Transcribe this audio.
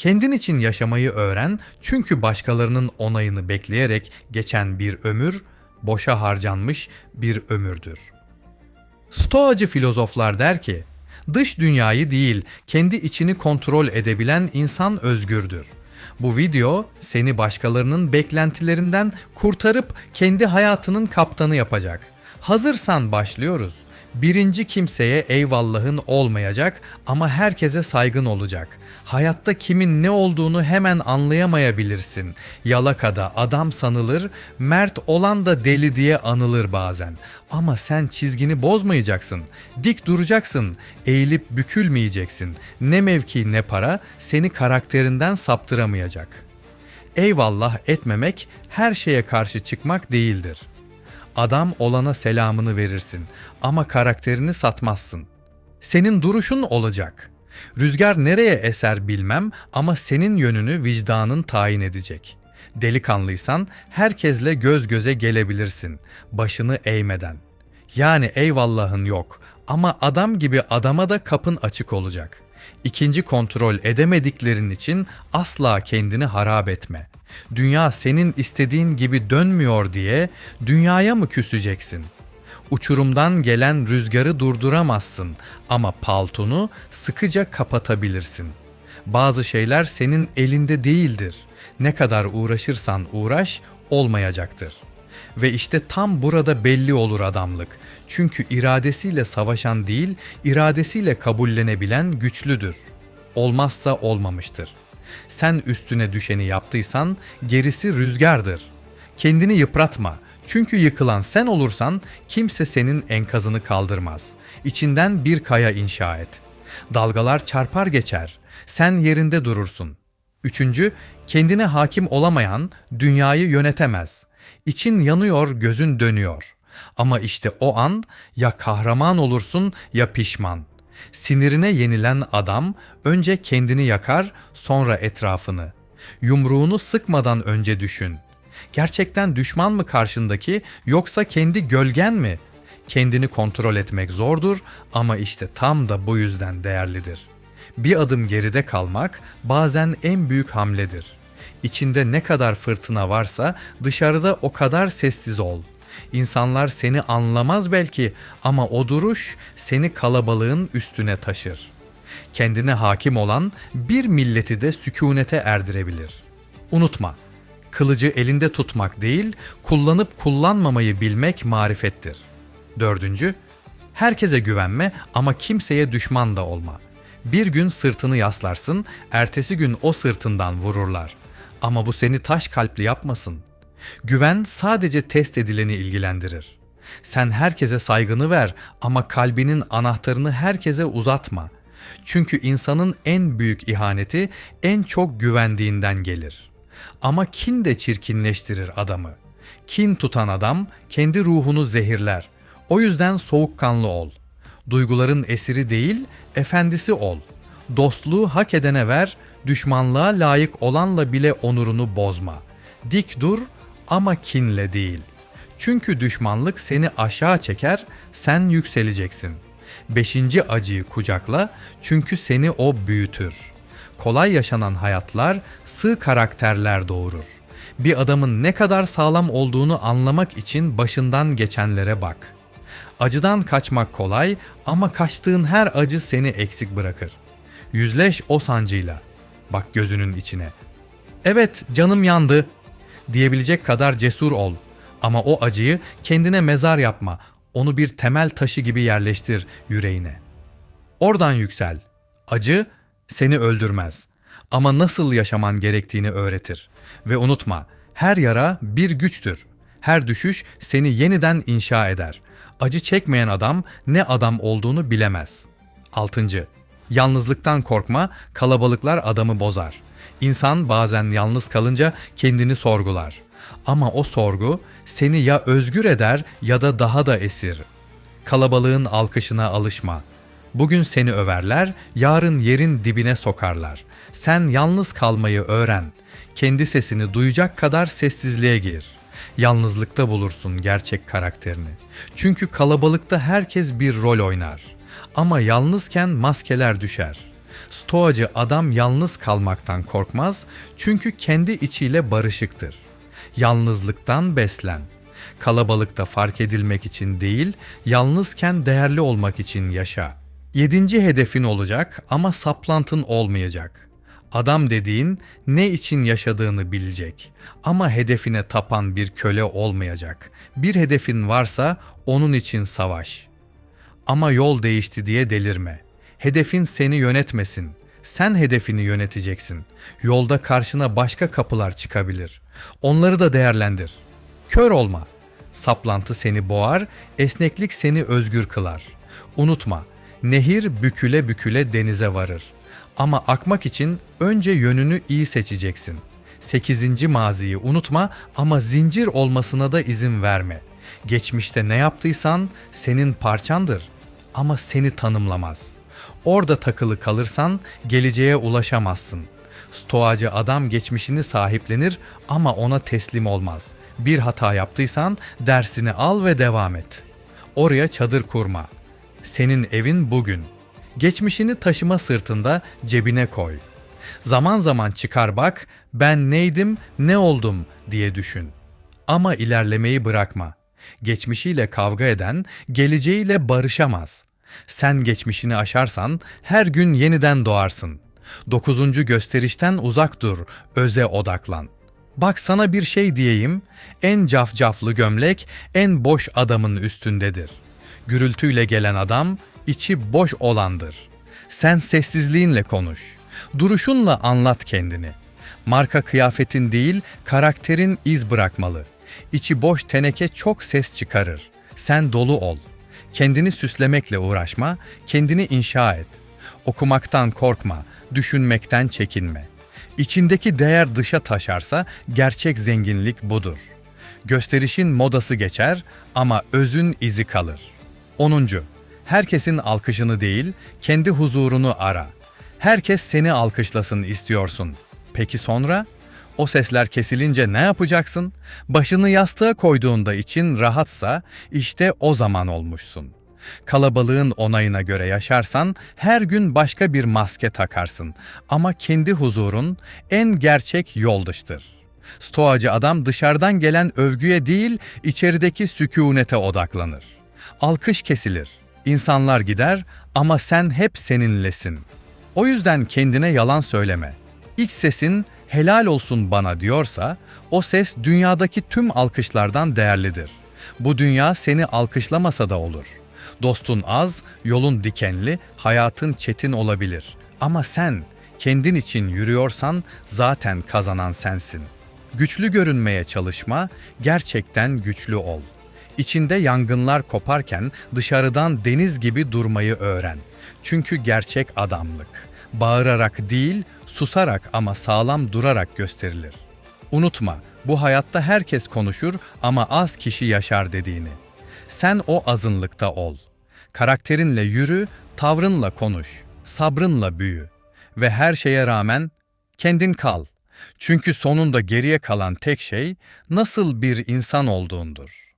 Kendin için yaşamayı öğren çünkü başkalarının onayını bekleyerek geçen bir ömür boşa harcanmış bir ömürdür. Stoacı filozoflar der ki, dış dünyayı değil, kendi içini kontrol edebilen insan özgürdür. Bu video seni başkalarının beklentilerinden kurtarıp kendi hayatının kaptanı yapacak. Hazırsan başlıyoruz. Birinci kimseye eyvallahın olmayacak ama herkese saygın olacak. Hayatta kimin ne olduğunu hemen anlayamayabilirsin. Yalakada adam sanılır, mert olan da deli diye anılır bazen. Ama sen çizgini bozmayacaksın. Dik duracaksın. Eğilip bükülmeyeceksin. Ne mevki ne para seni karakterinden saptıramayacak. Eyvallah etmemek her şeye karşı çıkmak değildir. Adam olana selamını verirsin ama karakterini satmazsın. Senin duruşun olacak. Rüzgar nereye eser bilmem ama senin yönünü vicdanın tayin edecek. Delikanlıysan herkesle göz göze gelebilirsin, başını eğmeden. Yani eyvallahın yok ama adam gibi adama da kapın açık olacak. İkinci kontrol edemediklerin için asla kendini harap etme. Dünya senin istediğin gibi dönmüyor diye dünyaya mı küseceksin? Uçurumdan gelen rüzgarı durduramazsın ama paltonu sıkıca kapatabilirsin. Bazı şeyler senin elinde değildir. Ne kadar uğraşırsan uğraş olmayacaktır. Ve işte tam burada belli olur adamlık. Çünkü iradesiyle savaşan değil, iradesiyle kabullenebilen güçlüdür. Olmazsa olmamıştır. Sen üstüne düşeni yaptıysan gerisi rüzgardır. Kendini yıpratma. Çünkü yıkılan sen olursan kimse senin enkazını kaldırmaz. İçinden bir kaya inşa et. Dalgalar çarpar geçer. Sen yerinde durursun. Üçüncü, kendine hakim olamayan dünyayı yönetemez. İçin yanıyor, gözün dönüyor. Ama işte o an ya kahraman olursun ya pişman. Sinirine yenilen adam önce kendini yakar, sonra etrafını. Yumruğunu sıkmadan önce düşün. Gerçekten düşman mı karşındaki yoksa kendi gölgen mi? Kendini kontrol etmek zordur ama işte tam da bu yüzden değerlidir. Bir adım geride kalmak bazen en büyük hamledir. İçinde ne kadar fırtına varsa dışarıda o kadar sessiz ol. İnsanlar seni anlamaz belki ama o duruş seni kalabalığın üstüne taşır. Kendine hakim olan bir milleti de sükunete erdirebilir. Unutma, kılıcı elinde tutmak değil, kullanıp kullanmamayı bilmek marifettir. Dördüncü, herkese güvenme ama kimseye düşman da olma. Bir gün sırtını yaslarsın, ertesi gün o sırtından vururlar. Ama bu seni taş kalpli yapmasın. Güven sadece test edileni ilgilendirir. Sen herkese saygını ver ama kalbinin anahtarını herkese uzatma. Çünkü insanın en büyük ihaneti en çok güvendiğinden gelir. Ama kin de çirkinleştirir adamı. Kin tutan adam kendi ruhunu zehirler. O yüzden soğukkanlı ol. Duyguların esiri değil, efendisi ol. Dostluğu hak edene ver, düşmanlığa layık olanla bile onurunu bozma. Dik dur ama kinle değil. Çünkü düşmanlık seni aşağı çeker, sen yükseleceksin. Beşinci acıyı kucakla çünkü seni o büyütür. Kolay yaşanan hayatlar sığ karakterler doğurur. Bir adamın ne kadar sağlam olduğunu anlamak için başından geçenlere bak. Acıdan kaçmak kolay ama kaçtığın her acı seni eksik bırakır. Yüzleş o sancıyla. Bak gözünün içine. Evet, canım yandı diyebilecek kadar cesur ol. Ama o acıyı kendine mezar yapma. Onu bir temel taşı gibi yerleştir yüreğine. Oradan yüksel. Acı seni öldürmez. Ama nasıl yaşaman gerektiğini öğretir. Ve unutma, her yara bir güçtür. Her düşüş seni yeniden inşa eder. Acı çekmeyen adam ne adam olduğunu bilemez. 6. Yalnızlıktan korkma, kalabalıklar adamı bozar. İnsan bazen yalnız kalınca kendini sorgular. Ama o sorgu seni ya özgür eder ya da daha da esir. Kalabalığın alkışına alışma. Bugün seni överler, yarın yerin dibine sokarlar. Sen yalnız kalmayı öğren. Kendi sesini duyacak kadar sessizliğe gir. Yalnızlıkta bulursun gerçek karakterini. Çünkü kalabalıkta herkes bir rol oynar. Ama yalnızken maskeler düşer. Stoacı adam yalnız kalmaktan korkmaz çünkü kendi içiyle barışıktır. Yalnızlıktan beslen. Kalabalıkta fark edilmek için değil, yalnızken değerli olmak için yaşa. Yedinci hedefin olacak ama saplantın olmayacak. Adam dediğin ne için yaşadığını bilecek ama hedefine tapan bir köle olmayacak. Bir hedefin varsa onun için savaş. Ama yol değişti diye delirme. Hedefin seni yönetmesin. Sen hedefini yöneteceksin. Yolda karşına başka kapılar çıkabilir. Onları da değerlendir. Kör olma. Saplantı seni boğar, esneklik seni özgür kılar. Unutma, nehir büküle büküle denize varır. Ama akmak için önce yönünü iyi seçeceksin. Sekizinci maziyi unutma ama zincir olmasına da izin verme. Geçmişte ne yaptıysan senin parçandır ama seni tanımlamaz. Orada takılı kalırsan geleceğe ulaşamazsın. Stoacı adam geçmişini sahiplenir ama ona teslim olmaz. Bir hata yaptıysan dersini al ve devam et. Oraya çadır kurma. Senin evin bugün. Geçmişini taşıma sırtında cebine koy. Zaman zaman çıkar bak, ben neydim, ne oldum diye düşün. Ama ilerlemeyi bırakma. Geçmişiyle kavga eden geleceğiyle barışamaz. Sen geçmişini aşarsan her gün yeniden doğarsın. Dokuzuncu gösterişten uzak dur, öze odaklan. Bak sana bir şey diyeyim, en cafcaflı gömlek en boş adamın üstündedir. Gürültüyle gelen adam içi boş olandır. Sen sessizliğinle konuş. Duruşunla anlat kendini. Marka kıyafetin değil, karakterin iz bırakmalı. İçi boş teneke çok ses çıkarır. Sen dolu ol. Kendini süslemekle uğraşma, kendini inşa et. Okumaktan korkma, düşünmekten çekinme. İçindeki değer dışa taşarsa gerçek zenginlik budur. Gösterişin modası geçer ama özün izi kalır. 10. Herkesin alkışını değil, kendi huzurunu ara. Herkes seni alkışlasın istiyorsun. Peki sonra? O sesler kesilince ne yapacaksın? Başını yastığa koyduğunda için rahatsa işte o zaman olmuşsun. Kalabalığın onayına göre yaşarsan her gün başka bir maske takarsın ama kendi huzurun en gerçek yol dıştır. Stoacı adam dışarıdan gelen övgüye değil, içerideki sükunete odaklanır. Alkış kesilir, insanlar gider ama sen hep seninlesin. O yüzden kendine yalan söyleme. İç sesin helal olsun bana diyorsa o ses dünyadaki tüm alkışlardan değerlidir. Bu dünya seni alkışlamasa da olur. Dostun az, yolun dikenli, hayatın çetin olabilir. Ama sen kendin için yürüyorsan zaten kazanan sensin. Güçlü görünmeye çalışma, gerçekten güçlü ol. İçinde yangınlar koparken dışarıdan deniz gibi durmayı öğren. Çünkü gerçek adamlık bağırarak değil, susarak ama sağlam durarak gösterilir. Unutma, bu hayatta herkes konuşur ama az kişi yaşar dediğini. Sen o azınlıkta ol. Karakterinle yürü, tavrınla konuş, sabrınla büyü ve her şeye rağmen kendin kal. Çünkü sonunda geriye kalan tek şey nasıl bir insan olduğundur.